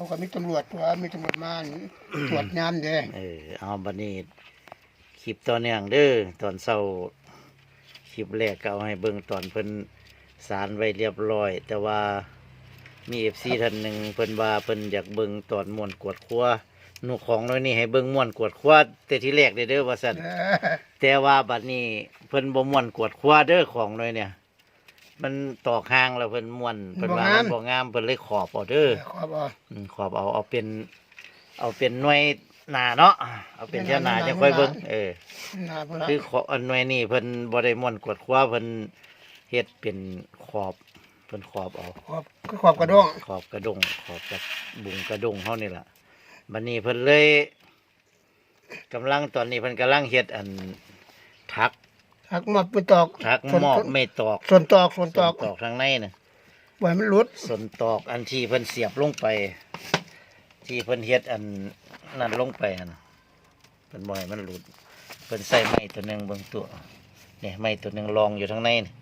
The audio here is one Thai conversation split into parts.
เขาก็มีตำรวจตัวมีตำรวจมานี่ตรวจยามเด้เออเอาบัดนี้คลิปตอนเนื่องเด้อตอนเช้าคลิปแรกก็เอาให้เบิ่งตอนเพิ่นสารไว้เรียบร้อย แต่ว่ามีเอฟซีท่านหนึ่งเพิ่นว่าเพิ่นอยากเบิ่งตอนม่วนกวดครัวหนูของน้อยนี่ให้เบิ่งม่วนกวดครัวแต่ที่แรกเด้อเด้อว่าซั่นเออแต่ว่าบัดนี้เพิ่นบ่ม่วนกวดครัวเด้อของน้อยเนี่ย มันตอกห่างแล้วเพิ่นม่วนเพิ่นว่ามันบ่งามเพิ่นเลยขอบเอาเด้อขอบอกอืมขอบเอาเอาเป็น เอาเป็นหน่วยหนาเนาะเอาเป็นเจ้าหนาจะค่อยเบิ่งเออนาพุ่นละคือขออันหน่วยนี่เพิ่นบ่ได้ม่วนกวดคว้าเพิ่นเฮ็ดเป็นขอบเพิ่นขอบเอาขอบคือขอบกระด้งขอบกระดงขอบกับบุงกระดงเฮานี่ล่ะบัดนี้เพิ่นเลยกำลังตอนนี้เพิ่นกำลังเฮ็ดอันทัก หักมาไปตอกทักส่วนหมอบไม่ตอก ส่วนตอกส่วนตอกตอกทางในน่ะไว้มันหลุดส่วนตอกอันที่เพิ่นเสียบลงไป ที่เพิ่นเฮ็ดอันนั่นลงไปอันเพิ่นบ่ให้มันหลุดเพิ่นใส่ไม้ตัวหนึงเบิ่งตัวเนี่ยไม้ตัวหนึงรองอยู่ทางในนี่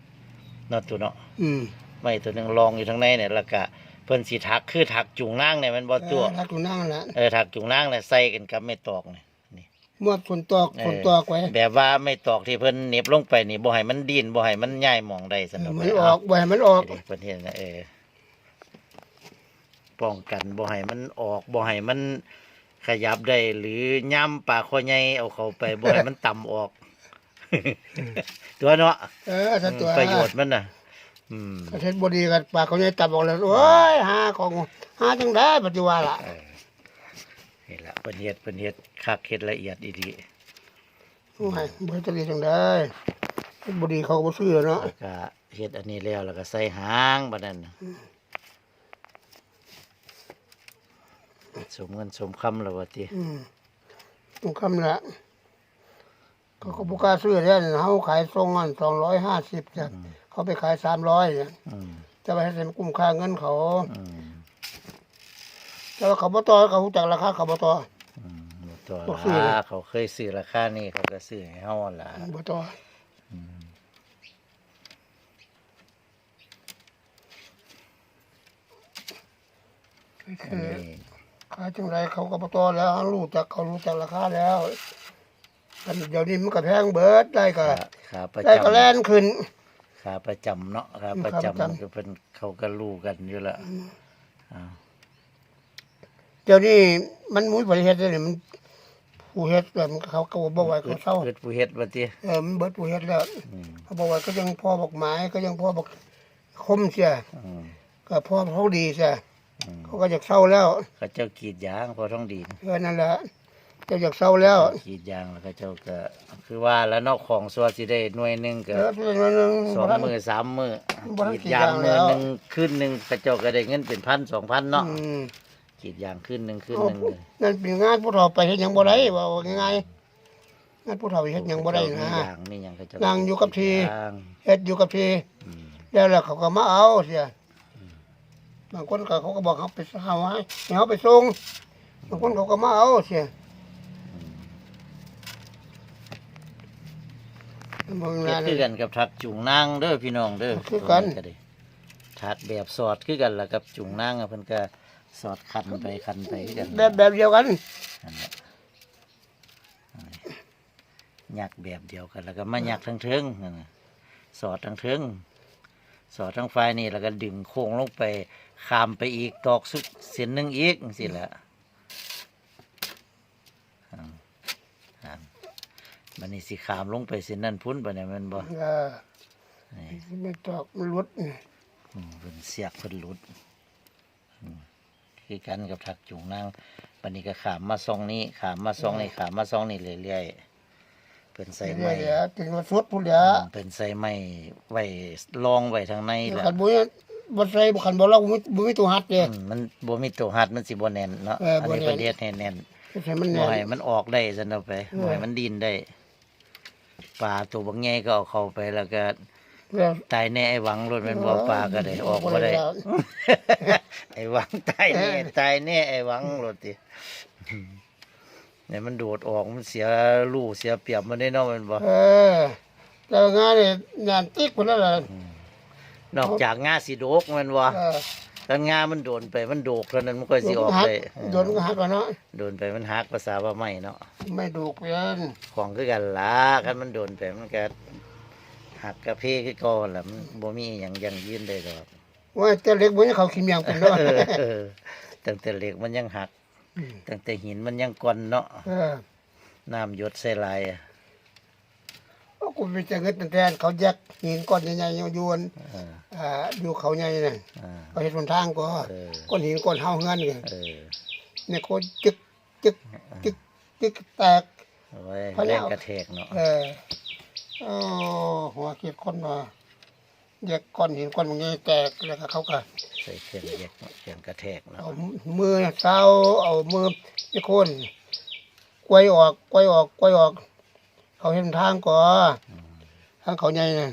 เนาะตัวเนาะอืมไม้ตัวหนึงรองอยู่ทางในเนี่ยแล้วก็เพิ่นสิถักคือถักจุงนางเนี่ยมันบ่ตัวเออรักอยู่นั่งนั่นแหละเออถักจุงนางเนี่ยใส่กันกับไม่ตอกนี่นี่ มวดส่วนตอกเออส่วนตอกไว้แบบว่าไม่ตอกที่เพิ่นเหน็บลงไปนี่บ่ให้มันดิ้นบ่ให้มันย้ายหมองได้ซั่นเออดอกมันออกไว้ให้มันออกเพิ่นเฮ็ดนะเออป้องกันบ่ให้มันออกบ่ให้มันขยับได้หรือย่ำปากคอใหญ่เอาเข้าไปบ่ให้มันต่ำออก ตัวเนาะเออถ้าตัวประโยชน์มันน่ะอืมประเทศบดีกันปากเขาเนี่ยตับออกแล้วโอ้ยหาของหาจังได้ปัจจุบันล่ะ เออนี่ล่ะเพิ่นเฮ็ดเพิ่นเฮ็ดคักเฮ็ดละเอียดอีหลีโอ้ยบริจาคจังได้เทศบดีเขาก็บ่ซื้อเนาะแล้วก็เฮ็ดอันนี้แล้วแล้วก็ใส่หางบัดนั้นน่ะสมเงินสมคำแล้วว่าติอืมต้องคำละเขาก็บุกล้าซื้อแล้วเนี่ยเขาขายทรงเงินสองร้อยห้าสิบจ้ะเขาไปขายสามร้อยเนี่ยอืมจะไปให้เป็นคุ้มค่าเงินเขา อืม แต่ว่าเขาบ่ต่อเขารู้จักราคาเขาบ่ต่อ อืมบ่ตัวบ่ซื้อราเลยคาเขาเคยซื้อราคานี่เขาก็ซื้อให้เฮาล่ะบ่ต่ออคืออันนี้ขายจังไรเขาก็บ่ต่อแล้วเขารู้จักเขารู้จักราคาแล้วอันเดี๋ยวนี้มันก็แพงเบิดได้ก็ขาขาประได้จำก็แล่นขึ้น ขาประจำเนาะขาประขาประจำจำ ก็เป็นเขาก็รู้กันอยู่และอ่า เดี๋ยวนี้มันมุ้ยบริเฮ็ดเลยมันผู้เฮ็ดแบบเขาก็บอกว่าเขาเศร้าเกิดผู้เฮ็ดว่าติเออมันเบิดผู้เฮ็ดแล้วอืมเขาบอกว่าก็ยังพ่อบอกหมายก็ยังพ่อบอกคมเสียอืมก็พ่อเขาดีเสียอืมเขาก็อยากเศร้าแล้วเขาเจ้ากรีดยางพอท้องดีนเออนั่นแหละเจะอยากเศร้าแล้วกรีดยางแล้วเขาเจ้าก็คือว่าแล้วเนอกของสัวสิได้หน่วยหนึงเอก็อเป็นวันหนึง สองมือสามมือบ่ทันกรีดยางกรีดยางมือแล้วหนึงขึ้นหนึงเขาเจ้าก็ได้เงินเป็นพันสองพันเนาะ อืม กรีดยางขึ้นหนึงขึ้นเอาหนึงเลยนั่นเป็นงานผู้เฒ่าไปเฮ็ดหยังบ่ได้ว่าว่าง่ายๆงานผู้เฒ่าไปเฮ็ดหยังบ่ได้มีนะยางมีหยังเขาเจ้านั่งอยู่กับที่ ยางเฮ็ดอยู่กับที่อืมแล้วแล้วเขาก็มาเอาเสียบางคนก็เขาก็บอกเขาไปเอาให้ให้เขาไปส่งบางคนเขาก็มาเอาเสียบางเฮ็งาดนคือกันกับทักจุงนางเด้อพี่น้องเด้อคือกันก็ได้ทักแบบสอดคือกันล่ะกับจุงนางอะเพิ่นก็ สอดคันไปคันไปคือกันแบบแบบเดียวกัน นั่นแหละยักแบบเดียวกัน แล้วก็มายักทั้งเทิงนั่นน่ะสอดทั้งเทิงสอดทั้งไฟนี่แล้วก็ดึงโค้งลงไปขามไปอีกตอกสุดเส้นหนึงอีกสิแหละอ่าอ่ามันนี่สิขามลงไปเส้นนั้นพุ่นไปเนี่ยมันบ่เออไม่ตอกมันหลุด อืมเพิ่นเสียกเพิ่นหลุดอืม คือกันกับทักจุงนางปันนี้ก็ขามมาซองนี้ขามมาซองนี้ขามมาซองนี้เรื่อยๆเพิ่นใส่เรื่ไม้อยๆแล้วถึงว่าสุดพุ่นแล้วเพิ่นใส่ไม้ไว้รองไว้ทางในแหละคันบ่มีบ่ใส่บ่คันบ่เราบ่มีบ่มีตัวหัดเด้อืมมันบ่มีตัวหัดมันสิบ่แน่นเนาะเอออัอันนี้บ่เพิ่นแน่นเฮ็ดให้แน่นใส่มันบ่แน่นให้มันออกได้ซั่นเอาไปเออบ่ให้มันดินได้ปลาตัวบางใหญ่ก็เอาเข้าไปแล้วก็ แล้ว ตายแน่ไอ้หวังรถแม่นบ่ปลาก็ได้ออกบ่ได้แล้วไอ้หวังตายแน่ตายแน่ไอ้หวังรถติเนี่ยมันโดดออกมันเสียลูกเสียเปรียบมันได้เนาะแมันบ่เออแล้วงานนี่งานติ๊กพุ่นแล้วล่ะนอกจากงาสิโดกแมันบ่เออกันงามันโดนไปมันโดกเท่านั้นมันก็สิออกหักเลยโดนก็หักกันเนาะโดนไปมันหักภาษาว่าไม่เนาะไม่ดูกเพื่อนของคือกันล่ะกันมันโดนไปมันก็ หักกระเพคือก่อนล่ะมันบ่มีหยังยังยืนได้ดอกว่าเจะเล็กบ่ให้เขาขี้เมียงเป็นเนาะเออเออตั้งแต่เหล็กมันยังหัก ตั้งแต่หินมันยังก่อนเนาะเออน้ำหยดใส่ลายอะเอากูไปเจอเงินตั้งแต่เขาแยกหินก้อนใหญ่ๆอยู่บนเอออ่าอยู่เขาใหญ่น่ะอ่า เขาเฮ็ดหนทางก็เออ ก้อนหินก้อนเฮาเฮือนนี่เออเนี่ยโคจึกจึกจึกจึกแตกเอาไว้พอแล้วแรงกระแทกเนาะเออ โอ้หัวคิดคนว่าแยกก้อนหินก้อนมันใหญ่แตกแล้วก็เขาก็ใส่เครื่องแยกเนาะเครื่องกระแทกเนาะเอามือเท้าเอามือนี่คนกล้วยออกกล้วยออกกล้วยออก เขาเห็นทางก่อทางเขาใหญ่น่ะ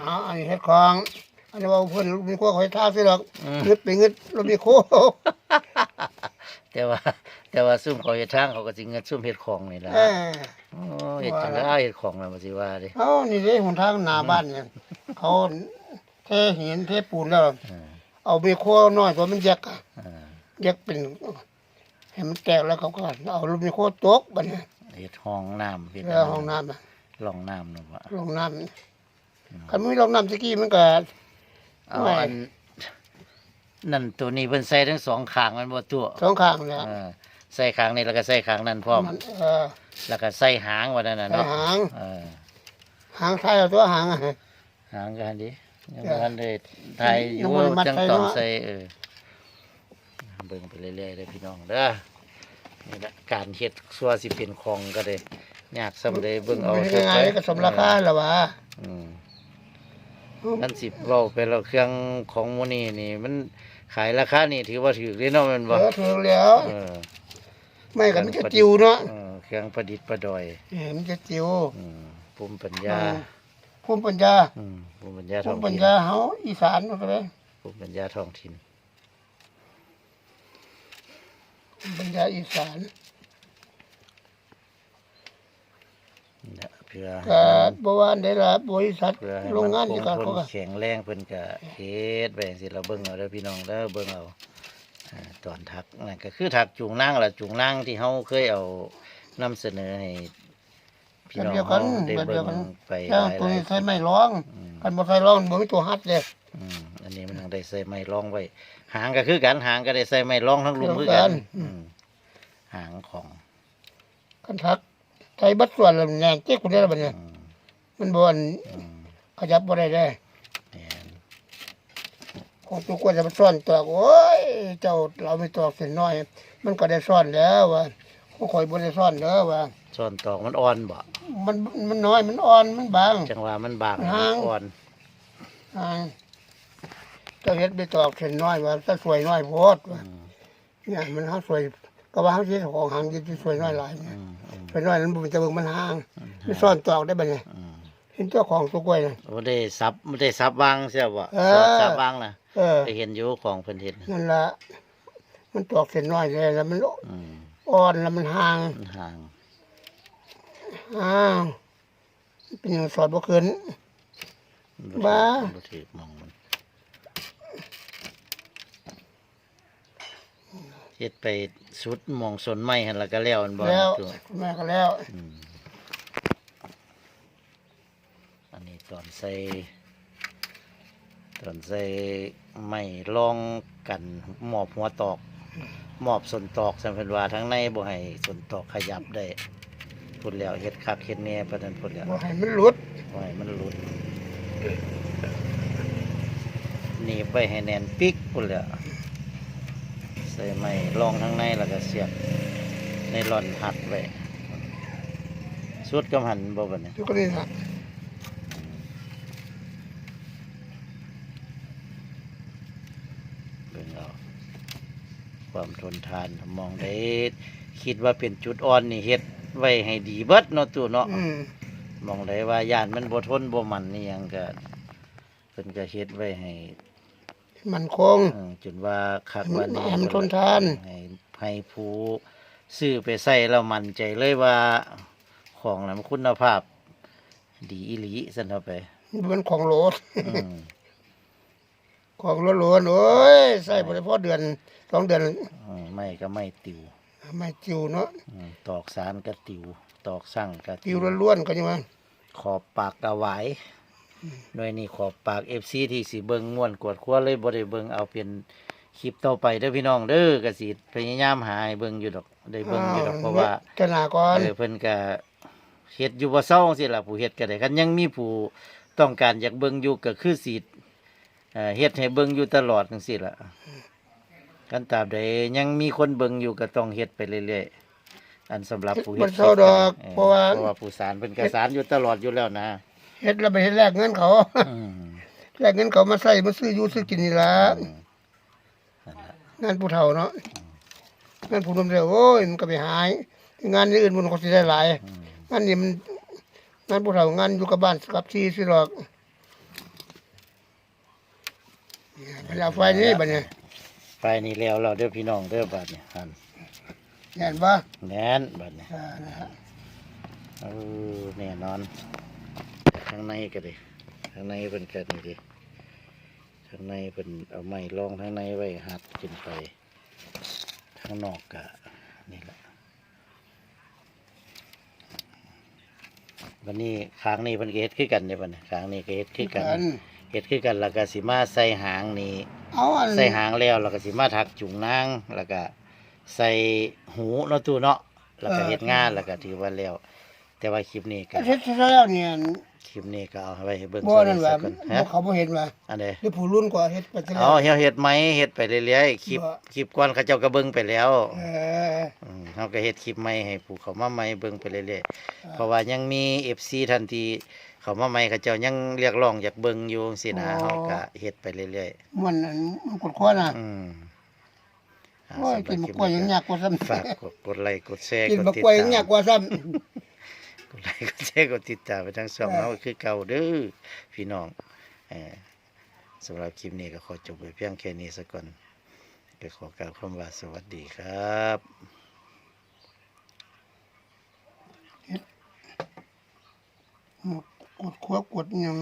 อ๋ออันนี้เฮ็ดของอันนี้ว่าเพิ่นลูกมีโคเขาให้ท่าสิหรอกเงึดไปเงึดลูกมีโคแต่ว่า แต่ว่าซุ่มเขาเฮ็ดทางเขาก็สิเงินซุ่มเฮ็ดของนี่ล่ะเออ โอ้เฮ็ดจังได๋เฮ็ดของแล้วมันสิว่าเดิเอานี่เด้หนทางหน้าบ้านเนี่ยเขาเทหินเทปูนแล้ว เออ เอามีโคน้อยตัวมันแยกอะเออแยกเป็นให้มันแตกแล้วเขาก็เอาลูกมีโคตกบัดนี้เฮ็ดห้องน้ำเฮ็ดแล้วห้องน้ำน่ะร่องน้ำเนาะว่าลงน้ำคันไม่ลงน้ำตะกี้มันก็ เอาไม่ อันนั่นตัวนี้เพิ่นใส่ทั้งสองข้างมันบ่ตัวสองข้างแล้วเออ ใส่ข้างนี้แล้วก็ใส่ข้างนั้นพร้อม มันเออแล้วก็ใส่หางว่านั่นน่ะใส่เนาะหางเออหางท้ายเอาตัวหางอะ หางกันดิยังเออบ่ทันได้ถ่ายอยัยู่งบ่ได้มัดจังใส่ตอนเนาะใส่เออเบิ่งไปเรื่อยๆเด้อพี่น้องเด้อนี่แหละการเฮ็ดซัวสิเป็นของก็ได้ยากซำได้เบิ่งเอาไม่เถได้อะง่ายๆก็สมราคาแล้ววะอืม นั่นสิเว้าไปแล้วเครื่องของหมื้นี้นี่ มันขายราคานี่ถือว่าถูกเด้เนาะแม่นเอบ่อถูกแล้วเออ ไม่กันมันจะจิวเนาะเออเครื่องประดิษฐ์ประดอยเออมันจะจิวอืมภูมิปัญญาภูมิปัญญาอืมภูมิปัญญาภูท้องมิปัญถิ่นญาเฮาอีสานว่าไปเลยภูมิปัญญาท้องถิ่นภูมิปัญญาอีสาน นี่แหละเพื่อให้ก็มัน บ่ว่าได้ละบริษัทเพื่อให้โรงงานมัที่คก็งทเขานก็แข็งแรงเพิ่นก็เฮ็ดไปจังซี่เราเบิ่งเอาเด้อพี่น้องเด้อเบิ่งเอาอ่า ตอนทักนั่นก็คือทักจูงนางล่ะจูงนางที่เฮาเคยเอานำเสนอให้พี่น้องแบบเดียวกัเฮานได้แบบเดีเบิ่ยวงกันไปจ้าหลายตัวนี้ๆใช้ไม้ร้องอืมกันบ่ใช้ร้องบ่มีตัวฮัดเลยอืมอันนี้มันทางได้ใส่ไม้รองไว้หางก็คือกันหางก็ได้ใส่ไม้รองทั้งลุมคือกันคือกันอืมหางของคันทักใช้บัดส่วนแล้วแรงเจ๊กคนได้แล้วบัดเนี่ยอืมมันบ่อนอืมขยับบ่ได้ได้แม่นข องตัวกวนจะมาซ่อนตัวโอ้ยเจ้าเราไม่ตอกเส้นน้อย มันก็ได้ซ่อนแล้วว่าของข่อยบ่ได้ซ่อนเด้อว่าส่วนตอกมันอ่อนบ่ มันมันน้อยมันอ่อนมันบาง จังหวะมันบางหางอ่อนอ่าเจ้าเฮ็ดไปตอกเส้นน้อยว่าถ้าสวยน้อยโพดว่าอืมเนี่ยมันเฮาสวยก็ว่าเฮาสิของหางที่สวยน้อยหลายอืเนี่ยมอืมสวยน้อยนั้นบ่เป็นตะเบิ่งมันห่างมันซ่อนตอกได้บัดเนี่ยอืม เห็นเจ้าของตัวกล้วยน่ะบ่ได้ซับบ่ได้ซับวางเสียบ่เออ ซับวางนะเออไปเห็นอยู่ของเพิ่นเฮ็ดน่ะนั่นล่ะมันตอกเส้นน้อยเลยแล้วมันอืมอ่อนแล้วมันห่างมันห่างอ้าวเป็นอย่างสอดบ่ขึ้นมันบ้าถือบ่ถือมองมันเฮ็ดไปสุดหมองสนไม้หั่นล่ะก็แล้วมันบ่แล้วตัวคุณแม่ก็แล้วอืมอันนี้ ตอนใส่ตอนใส่ไม่ลองกันหมอบหัวตอกหมอบส่วนตอกสัมพันว่าทั้งในบ่ให้ส่วนตอกขยับได้พูดแล้วเฮ็ดคักเฮ็ดแหน่ปานนั้นพูดแล้วบ่ให้มันหลุดบ่ให้มันหลุดหนีบไปให้แน่นปิกพูดแล้วใส่ไม้รองทั้งในแล้วก็เสียบในร่อนหัดไว้สุดกำหันบ่บัดนี้ทุกคนนี่ล่ะ เบิ่งเอา ความทนทานมองได้คิดว่าเป็นจุดอ่อนนี่เฮ็ดไว้ให้ดีเบิดเนาะตู่เนาะอืมมองได้ว่าย่านมันบ่ทนบ่มันนี่หยังก็เพิ่นก็เฮ็ดไว้ให้ มันคงเออจนว่าคักว่านี่ให้มันทนทานให้ให้ผู้ซื้อไปใส่แล้วมั่นใจเลยว่าของนั้นมันคุณภาพ ดีอีหลีซั่นเอาไปมันเป็นของโหลดอืม ของล้วนๆโอ้ยใส่บ่ได้พอเดือนสองเดือนอืมไม่ก็ไม่ติวไม่จิวเนาะอืมตอกสารก็ติว ตอกสั่งก็จิวล้วนๆก็ยังว่าขอบปากกะไหวายหน่วยนี้ขอบปากเอฟซีที่สิเบิงม่วนกวดคว้าเลยบ่ได้เบิงเอาเป็นคลิปต่อไปเด้อพี่น้องเด้อกสิพยายามหาให้เบิงอยู่ดอกได้เบิงอยู่ดอกเพราะว่า จะหนาก่อนเออเพิ่นก็เฮ็ดอยู่บ่เศร้าสิล่ะผู้เฮ็ดก็ได้คันยังมีผู้ต้องการอยากเบิ่งอยู่ก็คือสิ เอ่อเฮ็ดให้เบิ่งอยู่ตลอดจังซี่ล่ะกันตราบใดยังมีคนเบิ่งอยู่ก็ต้องเฮ็ดไปเรื่อยๆอันสำหรับผู้เฮ็มัดนเศร้าดอกเออเพราะว่า เพราะว่าผู้สารเพิ่นก็สารอยู่ตลอดอยู่แล้วนะเฮ็ดแล้วไปเฮ็ดแลกเงินเขา อืมแลกเงินเขามาใส่มาซื้ออยู่ซื้อกินนี่ล่ะอืมนั่นล่ะงานผู้เฒ่าเนาะงานผู้หนุ่มเดียวโอ้ยมันก็ไปหายงานอื่นมันก็สิได้หลายอืมงานนี้มันงานผู้เฒ่างานอยู่กับบ้านกับที่สิหรอกเนี่ย พญาไฟนี่บัดเนี่ยไปนี่แล้วเราเด้อพี่น้องเด้อบัดนี้หั่นเห็นบ่แน่นบัดนี้อ่านะฮะเออแน่นอนข้างในก็ดิข้างในเป็นกันนี่ดิข้างในเป็นเอาไม้รองข้างในไว้หัดขึ้นไปข้างนอกกะนี่แหละวันนี้ค้างนี้เป็นก็เฮ็ดคือกันเนี่ยบัดนี้ค้างนี้ก็เฮ็ดคือกันกัน เฮ็ดคือกันแล้วก็สิมาใส่หางนี่เอาอันใส่หางแล้วแล้วก็สิมาถักจุงนางแล้วก็ใส่หูเนาะตู้เนาะแล้วก็เฮ็ดงานแล้วก็ถือว่าแล้ว แต่ว่าคลิปนี้ก็เฮ็ดแล้วเนี่ยคลิปนี้ก็เอาไว้ให้เบิ่งบ่นั่นสัว่ากก่อนบ่ฮะเขาบ่เห็นว่าอันใดหรือผู้รุ่นกว่าเฮ็ดไปซะแล้เอาวเฮ็ดเฮ็ดไหมเฮ็ดไปเรื่อยๆคลิปบ่คลิปก่อนเขาเจ้าก็เบิ่งไปแล้วเอออืมเฮาก็เฮ็ดคลิปใหม่ให้ผู้เขามาใหม่เบิ่งไปเรื่อยๆเพราะว่ายังมี FC ทันที เขามาใหม่เขาเจ้ายังเรียกร้องอยากเบิ่งอยู่จังซี่นะเฮาก็เฮ็ดไปเรื่อยมันอันมันกดข้อน่ะๆ อืมอ่าโอ้ยสำหกิรับนคมะลิปกล้วยยังนี้ยากกว่าซ้ำฝากกดกดไลค์กดแชร์กินกดมะติดกล้วยยัตางยากกว่าซ้ำกดไลค์กดแชร์กดติดตามไปทั้งสองเออเฮาคือเก่าเด้อพี่น้องเออสำหรับคลิปนี้ก็ขอจบไปเพียงแค่นี้ซะก่อนก็ขอกล่าวคำว่าสวัสดีครับ กดขวบกดยัง